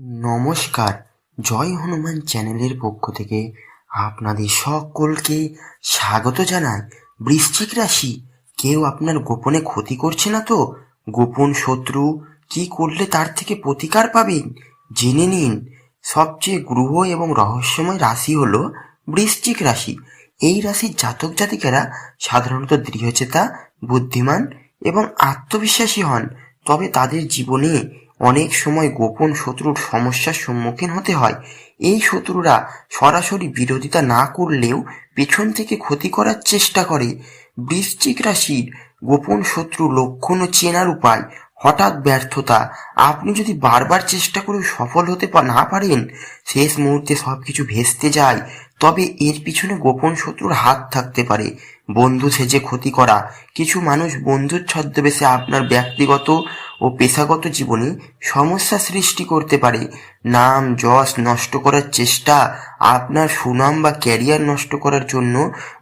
নমস্কার। জয় হনুমান চ্যানেলের পক্ষ থেকে আপনাদের সকলকে স্বাগত জানাই। বৃশ্চিক রাশি, কেউ আপনার গোপনে ক্ষতি করছে না তো? গোপন শত্রু কি করলে তার থেকে প্রতিকার পাবেন? জেনে নিন। সবচেয়ে গ্রহ এবং রহস্যময় রাশি হলো বৃশ্চিক রাশি। এই রাশির জাতক জাতিকেরা সাধারণত দৃঢ়চেতা, বুদ্ধিমান এবং আত্মবিশ্বাসী হন। তবে তাদের জীবনে অনেক সময় গোপন শত্রুর সমস্যার সম্মুখীন হতে হয়। এই শত্রুরা সরাসরি বিরোধিতা না করলেও পেছন থেকে ক্ষতি করার চেষ্টা করে। বৃশ্চিক রাশির গোপন শত্রু লক্ষণ ও চেনার উপায়, হঠাৎ ব্যর্থতা, আপনি যদি বারবার চেষ্টা করে সফল হতে না পারেন, শেষ মুহূর্তে সবকিছু ভেস্তে যায়। তবে এর পিছনে গোপন শত্রুর হাত থাকতে পারে। বন্ধু সেজে ক্ষতি করা, কিছু মানুষ বন্ধুর ছদ্মবেশে আপনার ব্যক্তিগত ও পেশাগত জীবনে সমস্যা সৃষ্টি করতে পারে। নাম, যশ নষ্ট করার চেষ্টা, আপনার সুনাম বা ক্যারিয়ার নষ্ট করার জন্য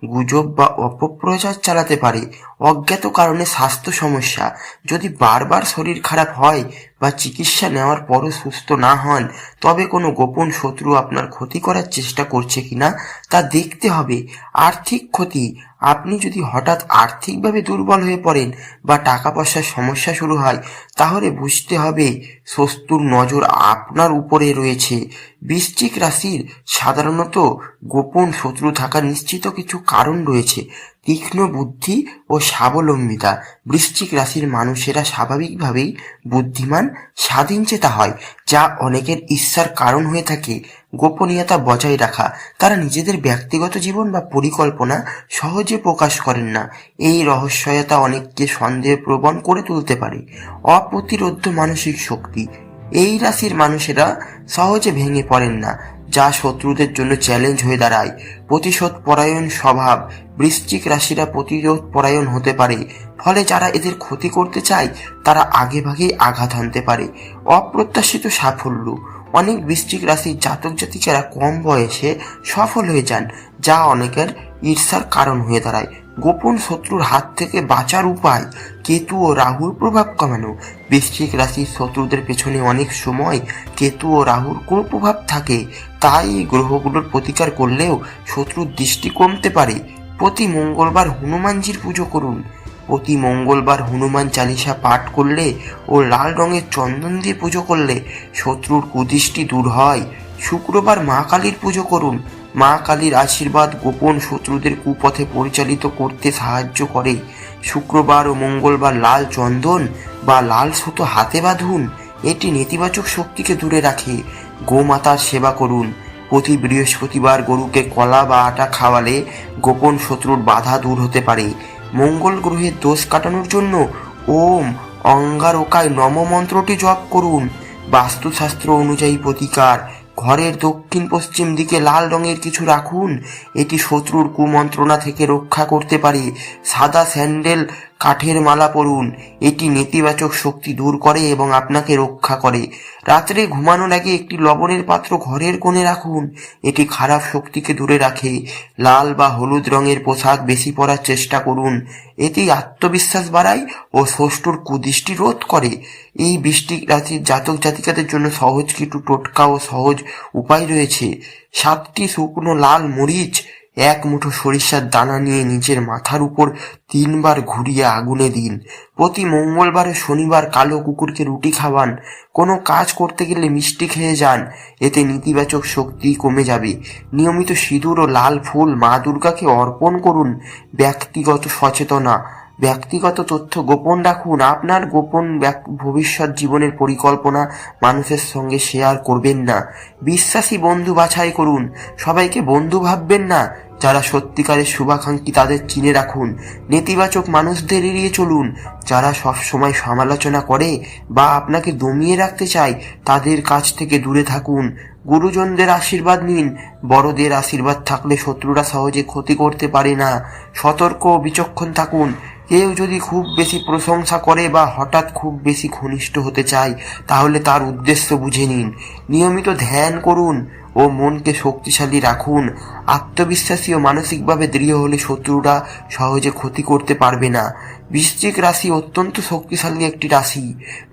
গুজব বা অপপ্রচার চালাতে পারে। অজ্ঞাত কারণে স্বাস্থ্য সমস্যা। যদি বারবার শরীর খারাপ হয় বা চিকিৎসা নেওয়ার পরও সুস্থ না হন, তবে কোনো গোপন শত্রু আপনার ক্ষতি করার চেষ্টা করছে কিনা তা দেখতে হবে। আর্থিক ক্ষতি আপনি যদি হঠাৎ আর্থিকভাবে দুর্বল হয়ে পড়েন বা টাকা পয়সার সমস্যা শুরু হয়, তাহলে বুঝতে হবে সস্তুর নজর আপনার উপরে রয়েছে। বৃশ্চিক রাশির সাধারণত গোপন শত্রু থাকার নিশ্চিত কিছু কারণ রয়েছে। তীক্ষ্ণ বুদ্ধি ও স্বাবলম্বিতা। বৃশ্চিক রাশির মানুষেরা স্বাভাবিকভাবেই বুদ্ধিমান, স্বাধীনচেতা হয়, যা অনেকের ঈর্ষার কারণ হয়ে থাকে। গোপনীয়তা বজায় রাখা, তারা নিজেদের ব্যক্তিগত জীবন বা পরিকল্পনা সহজে প্রকাশ করেন না। এই রহস্যতা অনেককে সন্দেহ প্রবণ করে তুলতে পারে। অপ্রতিরোধ্য মানসিক শক্তি এই রাশির মানুষেরা সহজে ভেঙে পড়েন না, যা শত্রুদের জন্য চ্যালেঞ্জ হয়ে দাঁড়ায়। প্রতিশোধ পরায়ণ স্বভাব, বৃশ্চিক রাশিরা প্রতিরোধ পরায়ণ হতে পারে, ফলে যারা এদের ক্ষতি করতে চায়, তারা আগেভাগেই আঘাত হানতে পারে। অপ্রত্যাশিত সাফল্য। অনেক বৃশ্চিক রাশির জাতক জাতিকেরা কম বয়সে সফল হয়ে যান, যা অনেকের ঈর্ষার কারণ হয়ে দাঁড়ায়। গোপন শত্রুর হাত থেকে বাঁচার উপায় কেতু ও রাহুর প্রভাব কমানো। বৃশ্চিক রাশির শত্রুদের পেছনে অনেক সময় কেতু ও রাহুর কুপ্রভাব থাকে, তাই এই গ্রহগুলোর প্রতিকার করলেও শত্রুর দৃষ্টি কমতে পারে। প্রতি মঙ্গলবার হনুমানজির পুজো করুন। প্রতি মঙ্গলবার হনুমান চালিসা পাঠ করলে ও লাল রঙের চন্দন দিয়ে পুজো করলে শত্রুর কুদৃষ্টি দূর হয়। শুক্রবার মা কালীর পুজো করুন। মা কালীর আশীর্বাদ গোপন শত্রুদের কুপথে পরিচালিত করতে সাহায্য করে। শুক্রবার ও মঙ্গলবার লাল চন্দন বা লাল সুতো হাতে বাঁধুন, এটি নেতিবাচক শক্তিকে দূরে রাখে। গোমাতার সেবা করুন। প্রতি বৃহস্পতিবার গরুকে কলা বা আটা খাওয়ালে গোপন শত্রুর বাধা দূর হতে পারে। মঙ্গল গ্রহের দোষ কাটানোর জন্য ওম অঙ্গারকায় নম মন্ত্রটি জপ করুন। বাস্তুশাস্ত্র অনুযায়ী প্রতিকার ঘরের দক্ষিণ পশ্চিম দিকে লাল রঙের কিছু রাখুন। এটি শত্রুর কুমন্ত্রণা থেকে রক্ষা করতে পারে। সাদা স্যান্ডেল কাঠের মালা পরুন। এটি নেতিবাচক শক্তি দূর করে এবং আপনাকে রক্ষা করে। রাত্রে ঘুমানোর আগে একটি লবণের পাত্র ঘরের কোণে রাখুন। এটি খারাপ শক্তিকে দূরে রাখে। লাল বা হলুদ রঙের পোশাক বেশি পরার চেষ্টা করুন। এটি আত্মবিশ্বাস বাড়ায় ও ষষ্ঠর কুদৃষ্টি রোধ করে। এই বৃষ্টি রাশির জাতক জাতিকাদের জন্য সহজ কিছু টোটকা ও সহজ উপায় রয়েছে। সাতটি শুকনো লাল মরিচ এক মুঠো সরিষার দানা নিয়ে নিজের মাথার উপর তিনবার ঘুরিয়ে আগুনে দিন। প্রতি মঙ্গলবার শনিবার কালো কুকুরকে রুটি খাওয়ান। কোনো কাজ করতে গেলে মিষ্টি খেয়ে যান। এতে নেতিবাচক শক্তি কমে যাবে। নিয়মিত সিঁদুর ও লাল ফুল মা দুর্গাকে অর্পণ করুন ব্যক্তিগত সচেতনা। ব্যক্তিগত তথ্য গোপন রাখুন। আপনার গোপন ভবিষ্যৎ জীবনের পরিকল্পনা মানুষের সঙ্গে শেয়ার করবেন না। বিশ্বাসী বন্ধু বাছাই করুন। সবাইকে বন্ধু ভাববেন না। যারা সত্যিকারের শুভাকাঙ্ক্ষী তাদের চিনে রাখুন, নেতিবাচক মানুষদের এড়িয়ে চলুন। যারা সব সময় সমালোচনা করে বা আপনাকে দমিয়ে রাখতে চায়, তাদের কাছ থেকে দূরে থাকুন। গুরুজনদের আশীর্বাদ নিন। বড়দের আশীর্বাদ থাকলে শত্রুরা সহজে ক্ষতি করতে পারে না। সতর্ক বিচক্ষণ থাকুন। কেউ যদি খুব বেশি প্রশংসা করে বা হঠাৎ খুব বেশি ঘনিষ্ঠ হতে চায়, তাহলে তার উদ্দেশ্য বুঝে নিন। নিয়মিত ধ্যান করুন। ও মনকে শক্তিশালী রাখুন। আত্মবিশ্বাসী ও মানসিকভাবে দৃঢ় হলে শত্রুরা সহজে ক্ষতি করতে পারবে না। বৃশ্চিক রাশি অত্যন্ত শক্তিশালী একটি রাশি।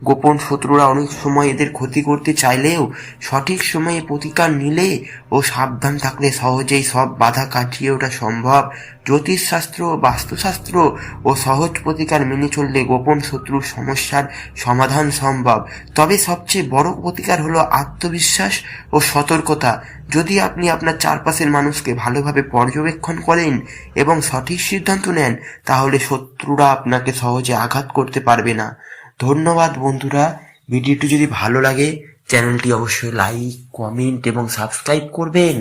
গোপন শত্রুরা অনেক সময় এদের ক্ষতি করতে চাইলেও সঠিক সময়ে প্রতিকার নিলে ও সাবধান থাকলে সহজেই সব বাধা কাটিয়ে ওঠা সম্ভব। জ্যোতিষশাস্ত্র বাস্তুশাস্ত্র ও সহজ প্রতিকার মেনে চললে গোপন শত্রুর সমস্যার সমাধান সম্ভব। তবে সবচেয়ে বড় প্রতিকার হলো আত্মবিশ্বাস ও সতর্কতা। যদি আপনি আপনার চারপাশের মানুষকে ভালোভাবে পর্যবেক্ষণ করেন এবং সঠিক সিদ্ধান্ত নেন, তাহলে শত্রুরা আপনাকে সহজে আঘাত করতে পারবে না। ধন্যবাদ বন্ধুরা। ভিডিওটি যদি ভালো লাগে, চ্যানেলটি অবশ্যই লাইক, কমেন্ট এবং সাবস্ক্রাইব করবেন।